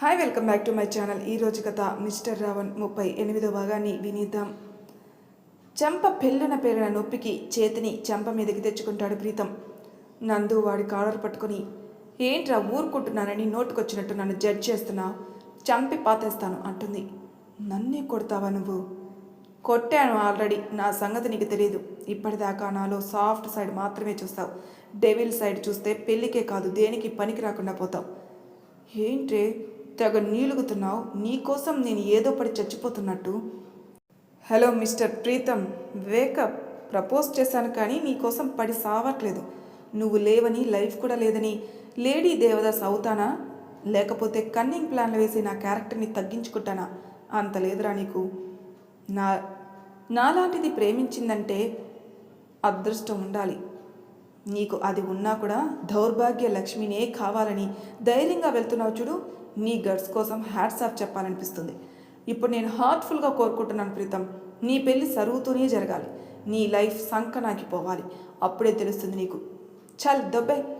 Hi welcome back to my channel ఈ కథ mister Raavan ముప్పై ఎనిమిదో భాగాన్ని వినిద్దాం. చెంప పెళ్ళున పేరున నొప్పికి చేతిని చెంప మీదకి తెచ్చుకుంటాడు ప్రీతం. నందు వాడి కాలర్ పట్టుకొని ఏంట్రా ఊరుకుంటున్నానని నోటుకొచ్చినట్టు నన్ను జడ్జ్ చేస్తున్నా? చంపి పాతేస్తాను అంటుంది. నన్నే కొడతావా నువ్వు? కొట్టాను ఆల్రెడీ నా సంగతి నీకు తెలియదు ఇప్పటిదాకా నాలో సాఫ్ట్ సైడ్ మాత్రమే చూస్తావు. డెవిల్ సైడ్ చూస్తే పెళ్ళికే కాదు దేనికి పనికి రాకుండా పోతావు? ఏంట్రే? తెగ నీలుగుతున్నావు. నీకోసం నేను ఏదో పడి చచ్చిపోతున్నట్టు. Hello mister Pritam wake up propose చేశాను కానీ నీకోసం పడి సావట్లేదు. నువ్వు లేవని లైఫ్ కూడా లేదని. లేడీ దేవదాస్ అవుతానా? లేకపోతే కన్నింగ్ ప్లాన్లు వేసి నా క్యారెక్టర్ని తగ్గించుకుంటానా? అంత లేదురా నీకు. నా నాలాంటిది ప్రేమించిందంటే అదృష్టం ఉండాలి. నీకు అది ఉన్నా కూడా దౌర్భాగ్య లక్ష్మినే కావాలని ధైర్యంగా వెళ్తున్నావు చూడు. నీ గర్ల్స్ కోసం హ్యాట్స్ ఆఫ్ చెప్పాలనిపిస్తుంది. ఇప్పుడు నేను హార్ట్ఫుల్గా కోరుకుంటున్నాను ప్రీతం. నీ పెళ్ళి సరుగుతూనే జరగాలి. నీ లైఫ్ సంకనాకి పోవాలి అప్పుడే తెలుస్తుంది నీకు. చల్ దొబ్బే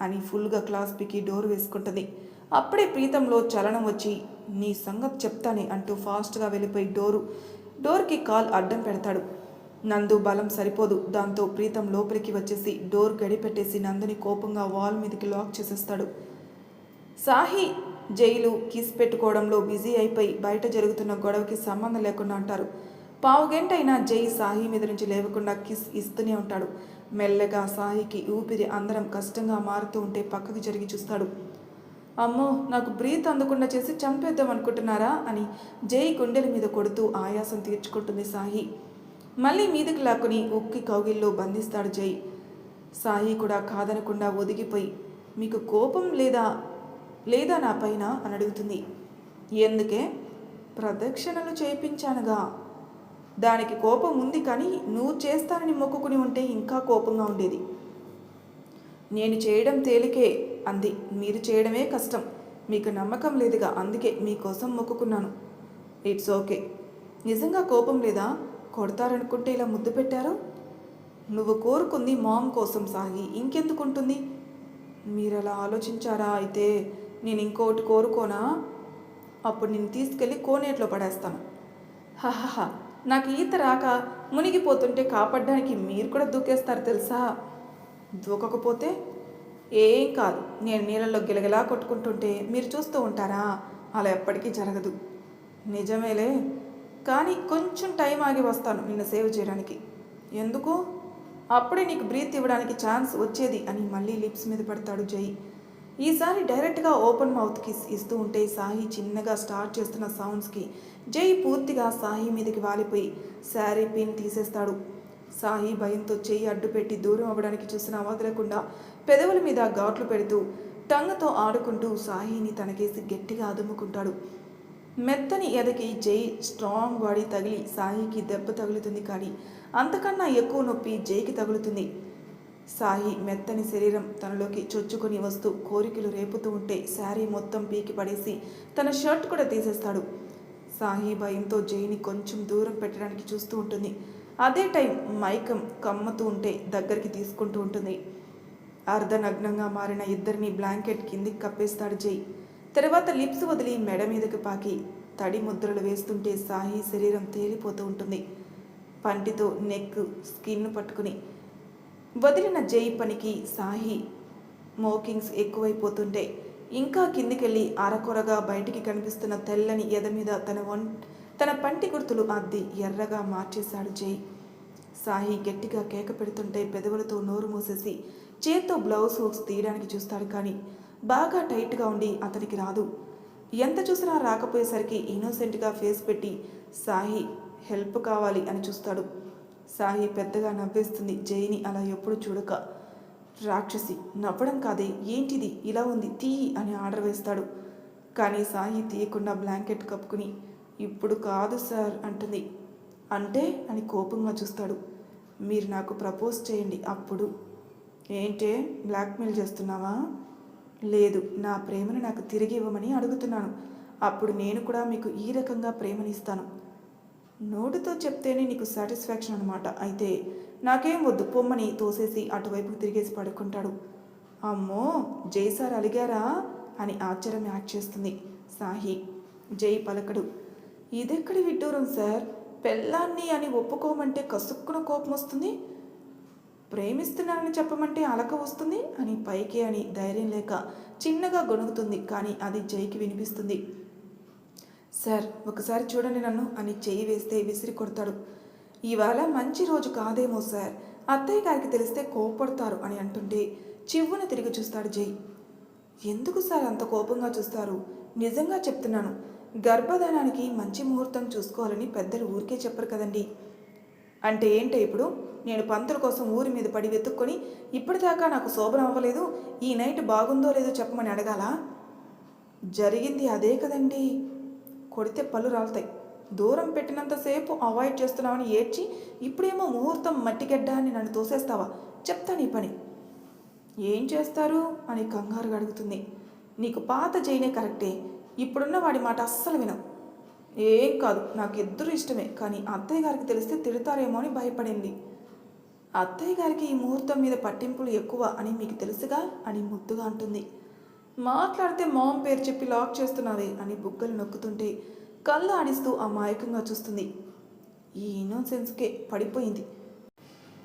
అని ఫుల్గా క్లాస్ పికి డోర్ వేసుకుంటుంది. అప్పుడే ప్రీతంలో చలనం వచ్చి నీ సంగతి చెప్తానే అంటూ ఫాస్ట్గా వెళ్ళిపోయి డోరు డోర్కి కాల్ అడ్డం పెడతాడు. నందు బలం సరిపోదు. దాంతో ప్రీతం లోపలికి వచ్చేసి డోర్ గడిపెట్టేసి నందుని కోపంగా వాల్ మీదకి లాక్ చేసేస్తాడు. సాహి జైలు కిస్ పెట్టుకోవడంలో బిజీ అయిపోయి బయట జరుగుతున్న గొడవకి సంబంధం లేకుండా అంటారు. పావు గంట అయినా జై సాహి మీద నుంచి లేవకుండా కిస్ ఇస్తూనే ఉంటాడు. మెల్లగా సాహికి ఊపిరి అందరం కష్టంగా మారుతూ ఉంటే పక్కకి జరిగి చూస్తాడు. అమ్మో నాకు బ్రీత్ అందకుండా చేసి చంపేద్దాం అనుకుంటున్నారా అని జై గుండెల మీద కొడుతూ ఆయాసం తీర్చుకుంటుంది సాహి. మళ్ళీ మీదకి లాక్కుని ఉక్కి కౌగిల్లో బంధిస్తాడు జై. సాయి కూడా కాదనకుండా ఒదిగిపోయి మీకు కోపం లేదా లేదా నా పైన? అని అడుగుతుంది. ఎందుకే? ప్రదక్షిణలు చేయించానుగా. దానికి కోపం ఉంది కానీ నువ్వు చేస్తానని మొక్కుకుని ఉంటే ఇంకా కోపంగా ఉండేది. నేను చేయడం తేలికే అంది. మీరు చేయడమే కష్టం. మీకు నమ్మకం లేదుగా అందుకే మీకోసం మొక్కుకున్నాను. It's okay. నిజంగా కోపం లేదా? కొడతారనుకుంటే ఇలా ముద్దు పెట్టారు? నువ్వు కోరుకుంది మామ్ కోసం సాగి. ఇంకెందుకుంటుంది మీరు అలా ఆలోచించారా అయితే? నేను ఇంకోటి కోరుకోనా? అప్పుడు నేను తీసుకెళ్ళి కోనేట్లో పడేస్తాను. హహహ. నాకు ఈత రాక మునిగిపోతుంటే కాపాడడానికి మీరు కూడా దూకేస్తారు తెలుసా? దూకకపోతే ఏం కాదు. నేను నీళ్ళలో గిలగిలా కొట్టుకుంటుంటే మీరు చూస్తూ ఉంటారా? అలా ఎప్పటికీ జరగదు. నిజమేలే. కానీ కొంచెం టైం ఆగి వస్తాను నిన్ను సేవ్ చేయడానికి. ఎందుకు? అప్పుడే నీకు బ్రీత్ ఇవ్వడానికి ఛాన్స్ వచ్చేది అని మళ్ళీ లిప్స్ మీద పడతాడు జై. ఈసారి డైరెక్ట్గా ఓపెన్ మౌత్కి ఇస్తూ ఉంటే సాహి చిన్నగా స్టార్ట్ చేస్తున్న సౌండ్స్కి జై పూర్తిగా సాహి మీదకి వాలిపోయి శారీ పిన్ తీసేస్తాడు. సాహి భయంతో చెయ్యి అడ్డుపెట్టి దూరం అవ్వడానికి చూసిన వదలకుండా పెదవుల మీద ఘాట్లు పెడుతూ టంగతో ఆడుకుంటూ సాహిని తనకేసి గట్టిగా అదుముకుంటాడు. మెత్తని ఎదకి జై స్ట్రాంగ్ బాడీ తగిలి సాహికి దెబ్బ తగులుతుంది కానీ అంతకన్నా ఎక్కువ నొప్పి జైకి తగులుతుంది. సాయి మెత్తని శరీరం తనలోకి చొచ్చుకొని వస్తూ కోరికలు రేపుతూ ఉంటే శారీ మొత్తం పీకి పడేసి తన షర్ట్ కూడా తీసేస్తాడు. సాయి భయంతో జైని కొంచెం దూరం పెట్టడానికి చూస్తూ ఉంటుంది. అదే టైం మైకం కమ్మతూ ఉంటే దగ్గరికి తీసుకుంటూ ఉంటుంది. అర్ధనగ్నంగా మారిన ఇద్దరిని బ్లాంకెట్ కిందికి కప్పేస్తాడు జై. తర్వాత లిప్స్ వదిలి మెడ మీదకి పాకి తడి ముద్రలు వేస్తుంటే సాయి శరీరం తేలిపోతూ ఉంటుంది. పంటితో నెక్ స్కిన్ పట్టుకుని వదిలిన జై పనికి సాహి మోకింగ్స్ ఎక్కువైపోతుంటే ఇంకా కిందికెళ్ళి అరకొరగా బయటికి కనిపిస్తున్న తెల్లని ఎద మీద తన వన్ తన పంటి గుర్తులు అద్ది ఎర్రగా మార్చేశాడు జై. సాహి గట్టిగా కేక పెడుతుంటే పెదవులతో నోరు మూసేసి చేత్తో బ్లౌజ్ హూక్స్ తీయడానికి చూస్తాడు కానీ బాగా టైట్గా ఉండి అతనికి రాదు. ఎంత చూసినా రాకపోయేసరికి ఇన్నోసెంట్గా ఫేస్ పెట్టి సాహి హెల్ప్ కావాలి అని చూస్తాడు. సాహి పెద్దగా నవ్వేస్తుంది. జైని అలా ఎప్పుడు చూడక. రాక్షసి నవ్వడం కాదే. ఏంటిది? ఇలా ఉంది. తీయి అని ఆర్డర్ వేస్తాడు. కానీ సాయి తీయకుండా బ్లాంకెట్ కప్పుకుని ఇప్పుడు కాదు సార్ అంటుంది. అంటే? అని కోపంగా చూస్తాడు. మీరు నాకు ప్రపోజ్ చేయండి అప్పుడు. ఏంటే? బ్లాక్మెయిల్ చేస్తున్నావా? లేదు. నా ప్రేమను నాకు తిరిగి ఇవ్వమని అడుగుతున్నాను. అప్పుడు నేను కూడా మీకు ఈ రకంగా ప్రేమనిస్తాను నోటితో చెప్తేనే నీకు సాటిస్ఫాక్షన్ అనమాట అయితే నాకేం వద్దు పొమ్మని తోసేసి అటువైపు తిరిగేసి పడుకుంటాడు. అమ్మో జై సార్ అలిగారా? అని ఆశ్చర్యం యాక్ట్ చేస్తుంది సాహి. జై పలకడు. ఇదెక్కడి విడ్డూరం సార్? పెళ్ళాన్ని అని ఒప్పుకోమంటే కసుక్కున కోపం వస్తుంది? ప్రేమిస్తున్నానని చెప్పమంటే అలక వస్తుంది? అని పైకి అని ధైర్యం లేక చిన్నగా గొణుగుతుంది. కానీ అది జైకి వినిపిస్తుంది. సార్ ఒకసారి చూడండి నన్ను. అని చెయ్యి వేస్తే విసిరి కొడతాడు. ఇవాళ మంచి రోజు కాదేమో సార్. అత్తయ్య గారికి తెలిస్తే కోపడతారు అని అంటుంటే చివ్వున తిరిగి చూస్తాడు జై. ఎందుకు సార్ అంత కోపంగా చూస్తారు? నిజంగా చెప్తున్నాను. గర్భధానానికి మంచి ముహూర్తం చూసుకోవాలని పెద్దలు ఊరికే చెప్పరు కదండి. అంటే ఏంటి ఇప్పుడు? నేను పంతుల కోసం ఊరి మీద పడి వెతుక్కొని ఇప్పటిదాకా నాకు శోభనం అవ్వలేదు. ఈ నైట్ బాగుందో లేదో చెప్పమని అడగాలా? జరిగింది అదే కదండి. కొడితే పళ్ళు రాలుతాయి. దూరం పెట్టినంతసేపు అవాయిడ్ చేస్తున్నావని ఏడ్చి ఇప్పుడేమో ముహూర్తం మట్టిగడ్డ అని నన్ను తోసేస్తావా? చెప్తా నీ పని. ఏం చేస్తారు? అని కంగారుగా అడుగుతుంది. నీకు పాత జైనే కరెక్టే. ఇప్పుడున్న వాడి మాట అస్సలు వినం ఏం కాదు నాకు ఇద్దరు ఇష్టమే కానీ అత్తయ్య గారికి తెలిస్తే తిడతారేమో అని భయపడింది. అత్తయ్య గారికి ఈ ముహూర్తం మీద పట్టింపులు ఎక్కువ అని మీకు తెలుసుగా? అని ముద్దుగా అంటుంది. మాట్లాడితే మామ్ పేరు చెప్పి లాక్ చేస్తున్నది అని బుగ్గలు నొక్కుతుంటే కళ్ళు ఆడిస్తూ అమాయకంగా చూస్తుంది. ఈ ఇన్నోసెన్స్కే పడిపోయింది.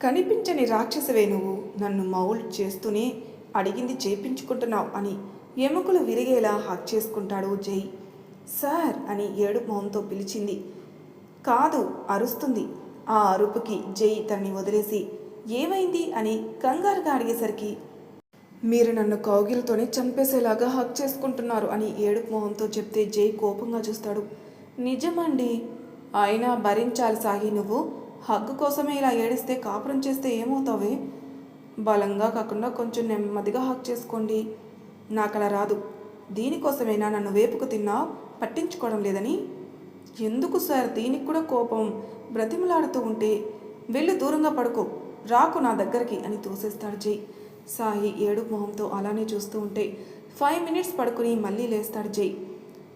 కనిపించని రాక్షసవే నువ్వు. నన్ను మౌల్ చేస్తూనే అడిగింది చేపించుకుంటున్నావు అని ఎముకలు విరిగేలా హక్ చేసుకుంటాడు జై. సార్ అని ఏడు మొహంతో పిలిచింది. కాదు అరుస్తుంది. ఆ అరుపుకి జై తనని వదిలేసి ఏమైంది అని కంగారుగా అడిగేసరికి మీరు నన్ను కౌగిల్తోనే చంపేసేలాగా హక్ చేసుకుంటున్నారు అని ఏడుపు మొహంతో చెప్తే జై కోపంగా చూస్తాడు. నిజమండి. అయినా భరించాలి సాగి నువ్వు. హగ్ కోసమే ఇలా ఏడిస్తే కాపురం చేస్తే ఏమవుతావే? బలంగా కాకుండా కొంచెం నెమ్మదిగా హక్ చేసుకోండి. నాకు అలా రాదు. దీనికోసమైనా నన్ను వేపుకు తిన్నా? పట్టించుకోవడం లేదని. ఎందుకు సార్? దీనికి కూడా కోపం. బ్రతిమలాడుతూ ఉంటే వెళ్ళి దూరంగా పడుకో. రాకు నా దగ్గరికి అని తోసేస్తాడు జై. సాయి ఏడు మొహంతో అలానే చూస్తూ ఉంటే ఫైవ్ మినిట్స్ పడుకుని మళ్ళీ లేస్తాడు జై.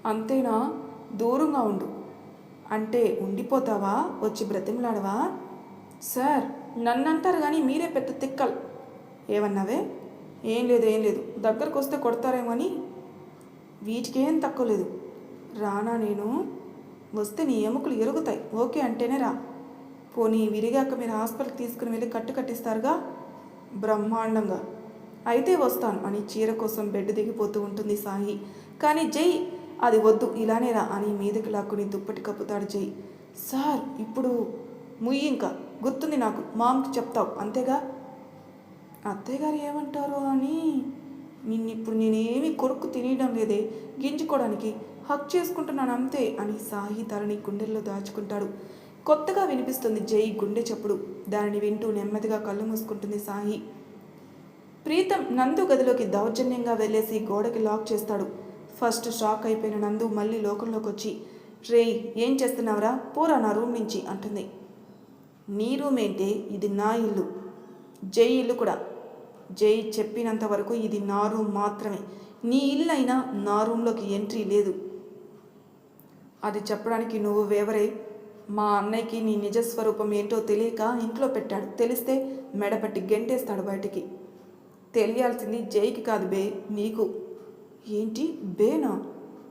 అంతేనా? దూరంగా ఉండు. అంటే ఉండిపోతావా? వచ్చి బ్రతిమలాడవా? సార్ నన్ను అంటారు కానీ మీరే పెద్ద తిక్కలు. ఏమన్నావే? ఏం లేదు ఏం లేదు. దగ్గరకు వస్తే కొడతారేమో అని. వీటికేం తక్కువ లేదు. రానా నేను? వస్తే నీ ఎముకలు ఎరుగుతాయి. ఓకే అంటేనే రా. పోనీ విరిగాక మీరు హాస్పిటల్కి తీసుకుని వెళ్ళి కట్టు కట్టిస్తారుగా? బ్రహ్మాండంగా. అయితే వస్తాను. అని చీర కోసం బెడ్ దిగిపోతూ ఉంటుంది సాయి. కానీ జై అది వద్దు ఇలానే రా అని మీదకి లాక్కుని దుప్పటి కప్పుతాడు జై. సార్ ఇప్పుడు ముయ్యి ఇంకా. గుర్తుంది నాకు. మామ్కి చెప్తావు. అంతేగా? అత్తయ్యగారు ఏమంటారు అని? నిన్ను ఇప్పుడు నేనేమి కొడుకు తినేయడం లేదే. గింజుకోవడానికి హక్ చేసుకుంటున్నాను అంతే అని సాయి తలని గుండెల్లో దాచుకుంటాడు. కొత్తగా వినిపిస్తుంది జై గుండె చప్పుడు. దానిని వింటూ నెమ్మదిగా కళ్ళు మూసుకుంటుంది సాయి. ప్రీతం నందు గదిలోకి దౌర్జన్యంగా వెళ్ళేసి గోడకి లాక్ చేస్తాడు. ఫస్ట్ షాక్ అయిపోయిన నందు మళ్ళీ లోకంలోకి వచ్చి రే ఏం చేస్తున్నావురా? పోరా నా రూమ్ నుంచి అంటుంది. నీ రూమ్ ఏంటే ఇది నా ఇల్లు. జై ఇల్లు కూడా. జై చెప్పినంత వరకు ఇది నా రూమ్ మాత్రమే. నీ ఇల్లు అయినా నా రూమ్లోకి ఎంట్రీ లేదు. అది చెప్పడానికి నువ్వు వేవరే. మా అన్నయ్యకి నీ నిజస్వరూపం ఏంటో తెలియక ఇంట్లో పెట్టాడు. తెలిస్తే మెడపట్టి గెంటేస్తాడు బయటికి. తెలియాల్సింది జైకి కాదు బే నీకు. ఏంటి? బేనా?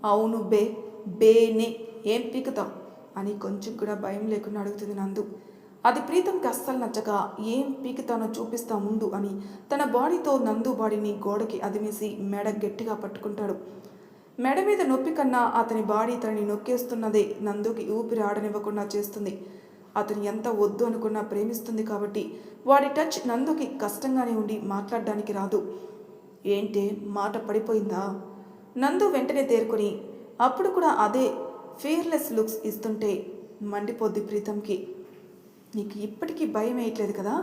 అవును బే బేనే. ఏం పీకుతావు? అని కొంచెం కూడా భయం లేకుండా అడుగుతుంది నందు. అది ప్రీతంకి అస్సలు నచ్చక ఏం పీకుతానో చూపిస్తా ముందు అని తన బాడీతో నందు బాడీని గోడకి అదిమేసి మెడ గట్టిగా పట్టుకుంటాడు. మెడ మీద నొప్పి కన్నా అతని బాడీ తనని నొక్కేస్తున్నదే నందుకి ఊపిరి ఆడనివ్వకుండా చేస్తుంది. అతను ఎంత వద్దు అనుకున్నా ప్రేమిస్తుంది కాబట్టి వాడి టచ్ నందుకి కష్టంగానే ఉండి మాట్లాడడానికి రాదు. ఏంటే? మాట పడిపోయిందా? నందు వెంటనే తేరుకొని అప్పుడు కూడా అదే ఫియర్లెస్ లుక్స్ ఇస్తుంటే మండిపోద్ది ప్రీతంకి. నీకు ఇప్పటికీ భయం వేయట్లేదు కదా?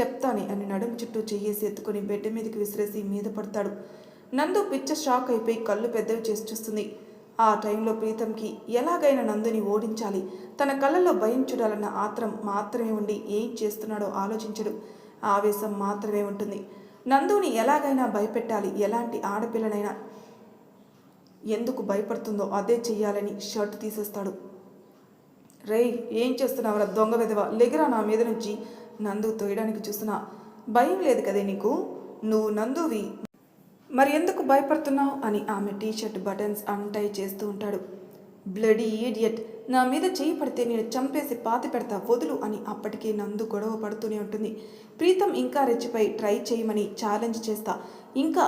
చెప్తాని అని నడుము చుట్టూ చెయ్యేసి ఎత్తుకొని బెడ్ మీదకి విసిరేసి మీద పడతాడు. నందు పిచ్చ షాక్ అయిపోయి కళ్ళు పెద్దవి చేసి చూస్తుంది. ఆ టైంలో ప్రీతంకి ఎలాగైనా నందుని ఓడించాలి. తన కళ్ళల్లో భయం చూడాలన్న ఆత్రం మాత్రమే ఉండి ఏం చేస్తున్నాడో ఆలోచించడు. ఆవేశం మాత్రమే ఉంటుంది. నందుని ఎలాగైనా భయపెట్టాలి. ఎలాంటి ఆడపిల్లనైనా ఎందుకు భయపడుతుందో అదే చెయ్యాలని షర్ట్ తీసేస్తాడు. రేయ్ ఏం చేస్తున్నావురా దొంగ విధవ? లెగిరా నా మీద నుంచి. నందు తోయడానికి చూస్తున్నా. భయం లేదు కదే నీకు? నువ్వు నందువి. మరి ఎందుకు భయపడుతున్నావు అని ఆమె టీషర్ట్ బటన్స్ అన్టై చేస్తూ ఉంటాడు. బ్లడీ ఈడియట్ నా మీద చేయి పడితే నేను చంపేసి పాతి పెడతా వదులు అని అప్పటికే నందు గొడవ పడుతూనే ఉంటుంది. ప్రీతం ఇంకా రెచ్చిపై ట్రై చేయమని ఛాలెంజ్ చేస్తా. ఇంకా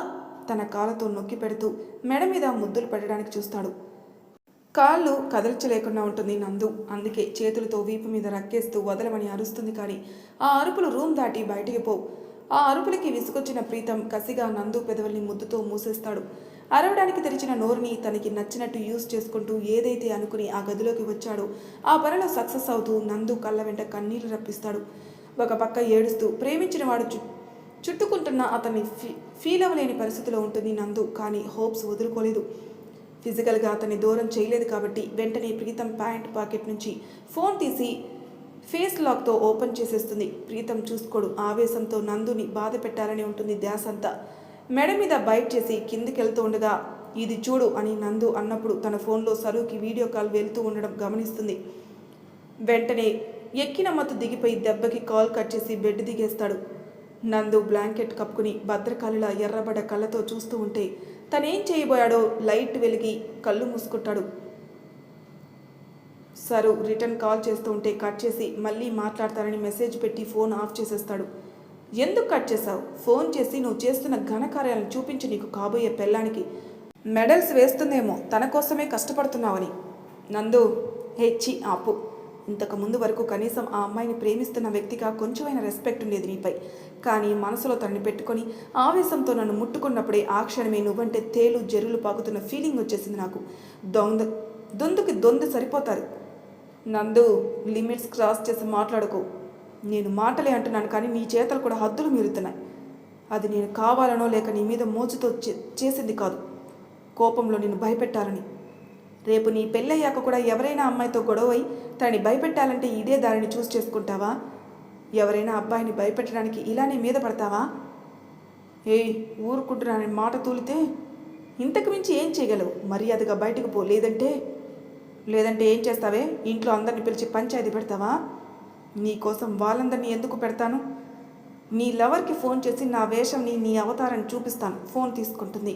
తన కాళ్ళతో నొక్కి పెడుతూ మెడ మీద ముద్దులు పెట్టడానికి చూస్తాడు. కాళ్ళు కదల్చలేకుండా ఉంటుంది నందు. అందుకే చేతులతో వీపు మీద రక్కేస్తూ వదలమని అరుస్తుంది కానీ ఆ అరుపులు రూమ్ దాటి బయటికి పోవు. ఆ అరుపులకి విసుగొచ్చిన ప్రీతం కసిగా నందు పెదవుల్ని ముద్దుతో మూసేస్తాడు. అరవడానికి తెరిచిన నోరుని తనకి నచ్చినట్టు యూజ్ చేసుకుంటూ ఏదైతే అనుకుని ఆ గదిలోకి వచ్చాడో ఆ పనిలో సక్సెస్ అవుతూ నందు కళ్ళ వెంట కన్నీళ్ళు రప్పిస్తాడు. ఒక పక్క ఏడుస్తూ ప్రేమించిన వాడు చు చుట్టుకుంటున్న అతన్ని ఫీ ఫీల్ అవ్వలేని పరిస్థితిలో ఉంటుంది నందు కానీ హోప్స్ వదులుకోలేదు. ఫిజికల్గా అతన్ని దూరం చేయలేదు కాబట్టి వెంటనే ప్రీతం ప్యాంట్ పాకెట్ నుంచి ఫోన్ తీసి ఫేస్ లాక్తో ఓపెన్ చేసేస్తుంది. ప్రీతం చూసుకోడు. ఆవేశంతో నందుని బాధ పెట్టాలని ఉంటుంది ధ్యాస అంతా. మెడ మీద బైట్ చేసి కిందికెళ్తూ ఉండగా ఇది చూడు అని నందు అన్నప్పుడు తన ఫోన్లో సరుకి వీడియో కాల్ వెళ్తూ ఉండడం గమనిస్తుంది. వెంటనే ఎక్కిన మత్తు దిగిపోయి దెబ్బకి కాల్ కట్ చేసి బెడ్ దిగేస్తాడు. నందు బ్లాంకెట్ కప్పుకుని భద్రకాలిలా ఎర్రబడ కళ్ళతో చూస్తూ ఉంటే తనేం చేయబోయాడో లైట్ వెలిగి కళ్ళు మూసుకుంటాడు సారు రిటర్న్ కాల్ చేస్తూ ఉంటే కట్ చేసి మళ్ళీ మాట్లాడతారని మెసేజ్ పెట్టి ఫోన్ ఆఫ్ చేసేస్తాడు. ఎందుకు కట్ చేశావు? ఫోన్ చేసి నువ్వు చేస్తున్న ఘనకార్యాలను చూపించి నీకు కాబోయే పెళ్ళానికి. మెడల్స్ వేస్తుందేమో తన కోసమే కష్టపడుతున్నావని. నందు హెచ్చి ఆపు. ఇంతకు ముందు వరకు కనీసం ఆ అమ్మాయిని ప్రేమిస్తున్న వ్యక్తిగా కొంచెమైన రెస్పెక్ట్ ఉండేది నీపై. కానీ మనసులో తనని పెట్టుకొని ఆవేశంతో నన్ను ముట్టుకున్నప్పుడే ఆ క్షణమే నువ్వంటే తేలు జరులు పాకుతున్న ఫీలింగ్ వచ్చేసింది నాకు. దొంగ దొందుకి దొందు సరిపోతారు. నందు లిమిట్స్ క్రాస్ చేసి మాట్లాడుకో. నేను మాటలే అంటున్నాను కానీ నీ చేతలు కూడా హద్దులు మీరుతున్నాయి. అది నేను కావాలనో లేక నీ మీద మోచుతో చే- చేసింది కాదు. కోపంలో నేను భయపెట్టాలని. రేపు నీ పెళ్ళయ్యాక కూడా ఎవరైనా అమ్మాయితో గొడవై తనని భయపెట్టాలంటే ఇదే దారిని చూస్ చేసుకుంటావా? ఎవరైనా అబ్బాయిని భయపెట్టడానికి ఇలానే మీద పడతావా? ఏయ్ ఊరుకుంటున్నానని మాట తూలితే ఇంతకు మించి ఏం చేయగలవు? మర్యాదగా బయటకు పో లేదంటే లేదంటే ఏం చేస్తావే? ఇంట్లో అందరిని పిలిచి పంచాయతీ పెడతావా? నీ కోసం వాళ్ళందరినీ ఎందుకు పెడతాను? నీ లవర్కి ఫోన్ చేసి నా వేషంని నీ అవతారాన్ని చూపిస్తాను. ఫోన్ తీసుకుంటుంది.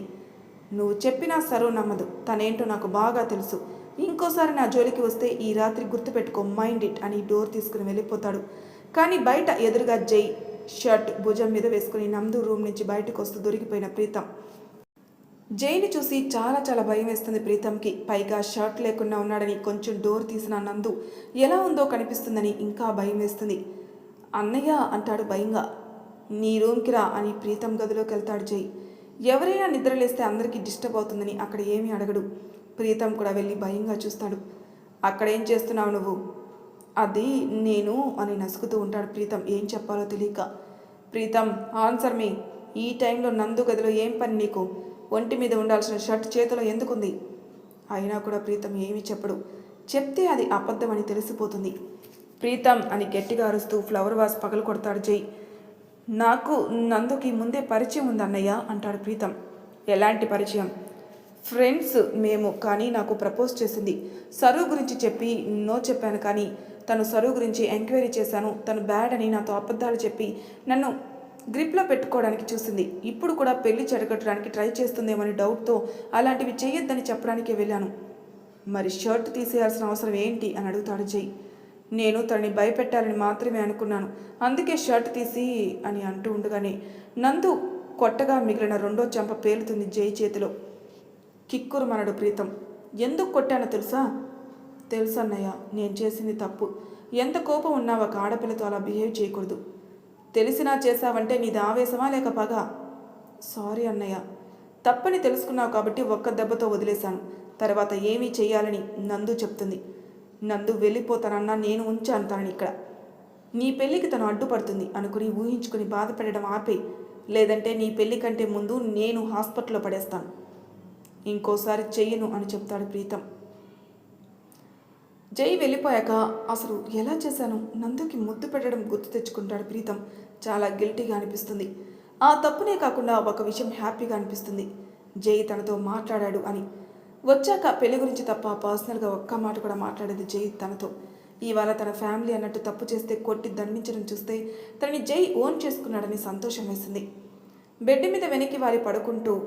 నువ్వు చెప్పినా సరో నమ్మదు. తనేంటో నాకు బాగా తెలుసు. ఇంకోసారి నా జోలికి వస్తే ఈ రాత్రి గుర్తుపెట్టుకో మైండ్ ఇట్ అని డోర్ తీసుకుని వెళ్ళిపోతాడు. కానీ బయట ఎదురుగా జై షర్ట్ భుజం మీద వేసుకుని నందు రూమ్ నుంచి బయటకు వస్తూ దొరికిపోయిన ప్రీతం. జైని చూసి చాలా చాలా భయం వేస్తుంది ప్రీతంకి. పైగా షర్ట్ లేకుండా ఉన్నాడని కొంచెం డోర్ తీసిన నందు ఎలా ఉందో కనిపిస్తుందని ఇంకా భయం వేస్తుంది. అన్నయ్య అంటాడు భయంగా. నీ రూమ్కి రా అని ప్రీతం గదిలోకి వెళ్తాడు జై. ఎవరైనా నిద్రలేస్తే అందరికీ డిస్టర్బ్ అవుతుందని అక్కడ ఏమీ అడగడు. ప్రీతం కూడా వెళ్ళి భయంగా చూస్తాడు. అక్కడ ఏం చేస్తున్నావు నువ్వు? అది నేను అని నసుకుతూ ఉంటాడు ప్రీతం. ఏం చెప్పాలో తెలియక. Pritam answer me. ఈ టైంలో నందు గదిలో ఏం పని నీకు? ఒంటి మీద ఉండాల్సిన షర్ట్ చేతిలో ఎందుకుంది? అయినా కూడా ప్రీతం ఏమీ చెప్పడు. చెప్తే అది అబద్ధమని తెలిసిపోతుంది. ప్రీతం అని గట్టిగా అరుస్తూ ఫ్లవర్ వాస్ పగలు కొడతాడు జై. నాకు నందుకి ముందే పరిచయం ఉంది అన్నయ్య అంటాడు ప్రీతం. ఎలాంటి పరిచయం? ఫ్రెండ్స్ మేము కానీ నాకు ప్రపోజ్ చేసింది. సరువు గురించి చెప్పి నో చెప్పాను కానీ తను సరువు గురించి ఎంక్వైరీ చేశాను. తను బ్యాడ్ అని నాతో అబద్ధాలు చెప్పి నన్ను గ్రిప్లో పెట్టుకోవడానికి చూసింది. ఇప్పుడు కూడా పెళ్ళి చెడగట్టడానికి ట్రై చేస్తుందేమని డౌట్తో అలాంటివి చేయొద్దని చెప్పడానికే వెళ్ళాను. మరి షర్ట్ తీసేయాల్సిన అవసరం ఏంటి? అని అడుగుతాడు జై. నేను తనని భయపెట్టాలని మాత్రమే అనుకున్నాను. అందుకే షర్ట్ తీసి అని అంటూ ఉండగానే నందు కొట్టగా మిగిలిన రెండో చెంప పేలుతుంది జై చేతిలో. కిక్కురు మనడు ప్రీతం. ఎందుకు కొట్టానో తెలుసా? తెలుసన్నయ్య నేను చేసింది తప్పు. ఎంత కోపం ఉన్నా ఒక ఆడపిల్లతో అలా బిహేవ్ చేయకూడదు. తెలిసినా చేశావంటే నీది ఆవేశమా లేక పగ? సారీ అన్నయ్య. తప్పని తెలుసుకున్నావు కాబట్టి ఒక్క దెబ్బతో వదిలేశాను. తర్వాత ఏమీ చేయాలని నందు చెప్తుంది. నందు వెళ్ళిపోతానన్నా నేను ఉంచాను తనని ఇక్కడ. నీ పెళ్ళికి తను అడ్డుపడుతుంది అనుకుని ఊహించుకుని బాధపడడం ఆపే. లేదంటే నీ పెళ్ళి కంటే ముందు నేను హాస్పిటల్లో పడేస్తాను. ఇంకోసారి చెయ్యను అని చెప్తాడు ప్రీతం. జై వెళ్ళిపోయాక అసలు ఎలా చేశాను? నందుకి ముద్దు పెట్టడం గుర్తు తెచ్చుకుంటాడు ప్రీతం. చాలా గిల్టీగా అనిపిస్తుంది. ఆ తప్పునే కాకుండా ఒక విషయం హ్యాపీగా అనిపిస్తుంది. జై తనతో మాట్లాడాడు అని. వచ్చాక పెళ్ళి గురించి తప్ప పర్సనల్గా ఒక్క మాట కూడా మాట్లాడేది జై తనతో. ఇవాళ తన ఫ్యామిలీ అన్నట్టు తప్పు చేస్తే కొట్టి దండించడం చూస్తే తనని జై ఓన్ చేసుకున్నాడని సంతోషం వేసింది. బెడ్ మీద వెనక్కి వారి పడుకుంటూ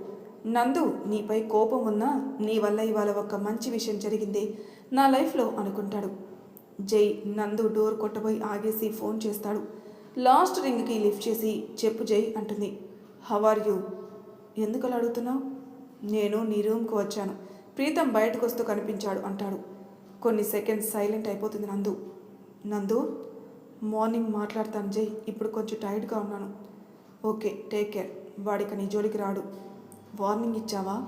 నందు నీపై కోపం ఉన్నా నీ వల్ల ఇవాళ ఒక మంచి విషయం జరిగింది నా లైఫ్లో అనుకుంటాడు. జై నందు డోర్ కొట్టబోయి ఆగేసి ఫోన్ చేస్తాడు. లాస్ట్ రింగ్కి లిఫ్ట్ చేసి చెప్పు జై అంటుంది. How are you? ఎందుకు అలా అడుగుతున్నావు? నేను నీ రూమ్కి వచ్చాను. ప్రీతం బయటకు వస్తూ కనిపించాడు అంటాడు. కొన్ని సెకండ్స్ సైలెంట్ అయిపోతుంది నందు. నందు మార్నింగ్ మాట్లాడతాను జై. ఇప్పుడు కొంచెం టైర్డ్గా ఉన్నాను. Okay take care. వాడిక నీ జోలికి రాడు. వార్నింగ్ ఇచ్చావా?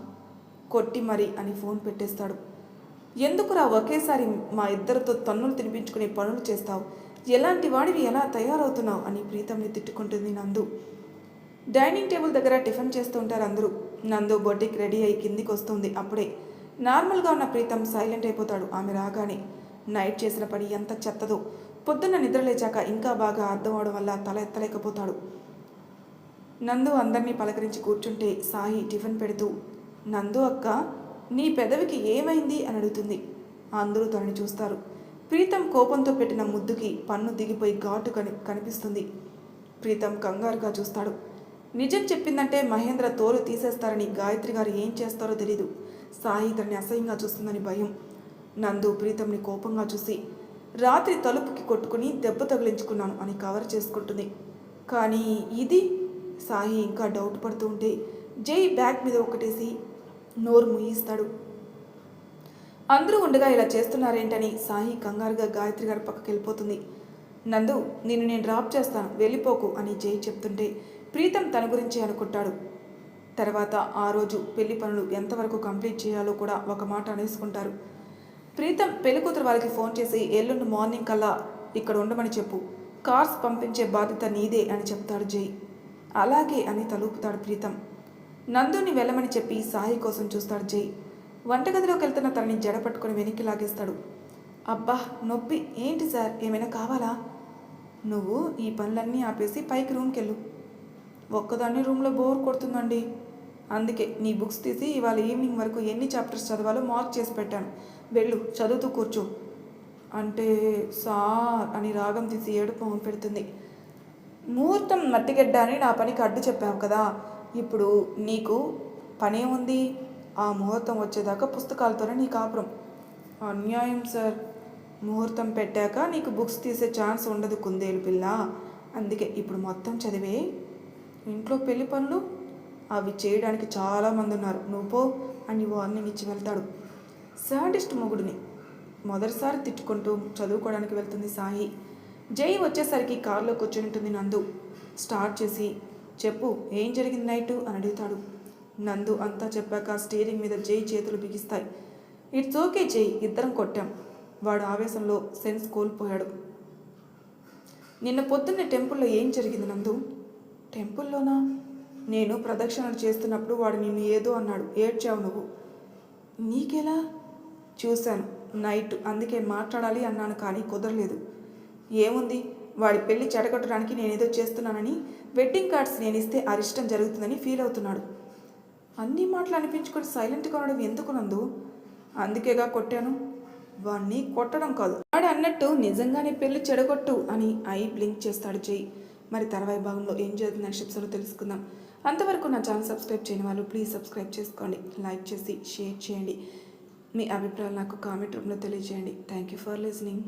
కొట్టి మరి అని ఫోన్ పెట్టేస్తాడు. ఎందుకురా ఒకేసారి మా ఇద్దరితో తన్నులు తినిపించుకునే పనులు చేస్తావు? ఎలాంటి వాడివి ఎలా తయారవుతున్నావు అని ప్రీతంని తిట్టుకుంటుంది నందు. డైనింగ్ టేబుల్ దగ్గర టిఫిన్ చేస్తుంటారు అందరూ. నందు బొడ్డికి రెడీ అయి కిందికి వస్తుంది అప్పుడే నార్మల్గా ఉన్న ప్రీతం సైలెంట్ అయిపోతాడు. ఆమె రాగానే నైట్ చేసిన పని ఎంత చెత్తదో. పొద్దున్న నిద్రలేచాక ఇంకా బాగా అర్థం అవడం వల్ల తల ఎత్తలేకపోతాడు. నందు అందరినీ పలకరించి కూర్చుంటే సాయి టిఫిన్ పెడుతూ నందు అక్క నీ పెదవికి ఏమైంది? అని అడుగుతుంది. అందరూ తనని చూస్తారు. ప్రీతం కోపంతో పెట్టిన ముద్దుకి పన్ను దిగిపోయి ఘాటు కని కనిపిస్తుంది. ప్రీతం కంగారుగా చూస్తాడు. నిజం చెప్పిందంటే మహేంద్ర తోలు తీసేస్తారని గాయత్రి గారు ఏం చేస్తారో తెలీదు. సాయి తనని అసహ్యంగా చూస్తుందని భయం. నందు ప్రీతంని కోపంగా చూసి రాత్రి తలుపుకి కొట్టుకుని దెబ్బ తగిలించుకున్నాను అని కవర్ చేసుకుంటుంది. కానీ ఇది? సాయి ఇంకా డౌట్ పడుతూ ఉంటే జై బ్యాగ్ మీద ఒకటేసి నోరు ముయిస్తాడు అందరూ ఉండగా ఇలా చేస్తున్నారేంటని సాయి కంగారుగా గాయత్రి గారి పక్కకి వెళ్ళిపోతుంది. నందు నిన్ను నేను డ్రాప్ చేస్తాను వెళ్ళిపోకు అని జై చెప్తుంటే ప్రీతం తన గురించి అనుకుంటాడు. తర్వాత ఆ రోజు పెళ్ళి పనులు ఎంతవరకు కంప్లీట్ చేయాలో కూడా ఒక మాట అనేసుకుంటారు. ప్రీతం పెళ్ళి కూతురు వాళ్ళకి ఫోన్ చేసి ఎల్లుండి మార్నింగ్ కల్లా ఇక్కడ ఉండమని చెప్పు కార్స్ పంపించే బాధ్యత నీదే అని చెప్తాడు జై. అలాగే అని తలుపుతాడు ప్రీతం. నందుని వెళ్ళమని చెప్పి సాయి కోసం చూస్తాడు జై. వంటగదిలోకి వెళ్తున్న తనని జడ పట్టుకొని వెనక్కి లాగేస్తాడు. అబ్బా నొప్పి. ఏంటి సార్? ఏమైనా కావాలా? నువ్వు ఈ పనులన్నీ ఆపేసి పైకి రూమ్కి వెళ్ళు ఒక్కదాన్ని రూమ్లో బోర్ కొడుతుందండి. అందుకే నీ బుక్స్ తీసి ఇవాళ ఈవినింగ్ వరకు ఎన్ని చాప్టర్స్ చదవాలో మార్క్ చేసి పెట్టాను. వెళ్ళు చదువుతూ కూర్చో. అంటే సార్ అని రాగం తీసి ఏడుపు మొహం పెడుతుంది. ముహూర్తం మట్టిగడ్డ అని నా పనికి అడ్డు చెప్పావు కదా. ఇప్పుడు నీకు పనేముంది ఆ ముహూర్తం వచ్చేదాకా పుస్తకాలతోనే నీ కాపురం. అన్యాయం సార్. ముహూర్తం పెట్టాక నీకు బుక్స్ తీసే ఛాన్స్ ఉండదు కుందేలు పిల్ల. అందుకే ఇప్పుడు మొత్తం చదివే. ఇంట్లో పెళ్ళి పనులు అవి చేయడానికి చాలామంది ఉన్నారు. నువ్వు పో అని వార్నింగ్ ఇచ్చి వెళ్తాడు. సాడిస్ట్ మొగుడిని మొదటిసారి తిట్టుకుంటూ చదువుకోవడానికి వెళ్తుంది సాయి. జై వచ్చేసరికి కారులో కూర్చుని ఉంటుంది నందు. స్టార్ట్ చేసి చెప్పు ఏం జరిగింది నైటు? అని అడుగుతాడు. నందు అంతా చెప్పాక స్టీరింగ్ మీద జై చేతులు బిగిస్తాయి. ఇట్స్ ఓకే జై ఇద్దరం కొట్టాం. వాడు ఆవేశంలో సెన్స్ కోల్పోయాడు. నిన్న పొద్దున్నే టెంపుల్లో ఏం జరిగింది నందు? టెంపుల్లోనా? నేను ప్రదక్షిణలు చేస్తున్నప్పుడు వాడు నిన్ను ఏదో అన్నాడు ఏడ్చావు నువ్వు. నీకెలా? చూశాను నైట్ అందుకే మాట్లాడాలి అన్నాను కానీ కుదరలేదు. ఏముంది? వాడి పెళ్ళి చెడగొట్టడానికి నేనేదో చేస్తున్నానని వెడ్డింగ్ కార్డ్స్ నేను ఇస్తే అరిష్టం జరుగుతుందని ఫీల్ అవుతున్నాడు. అన్ని మాటలు అనిపించుకొని సైలెంట్గా ఉండడం ఎందుకు నందు? అందుకేగా కొట్టాను. వాణ్ణి కొట్టడం కాదు. వాడు అన్నట్టు నిజంగానే పెళ్ళి చెడగొట్టు అని ఐ బ్లింక్ చేస్తాడు జై. మరి తర్వాయి భాగంలో ఏం జరుగుతుంది నెక్స్ట్ తెలుసుకుందాం. అంతవరకు నా ఛానల్ సబ్స్క్రైబ్ చేయని వాళ్ళు ప్లీజ్ సబ్స్క్రైబ్ చేసుకోండి. లైక్ చేసి షేర్ చేయండి. మీ అభిప్రాయాలు నాకు కామెంట్ రూపంలో తెలియజేయండి. Thank you for listening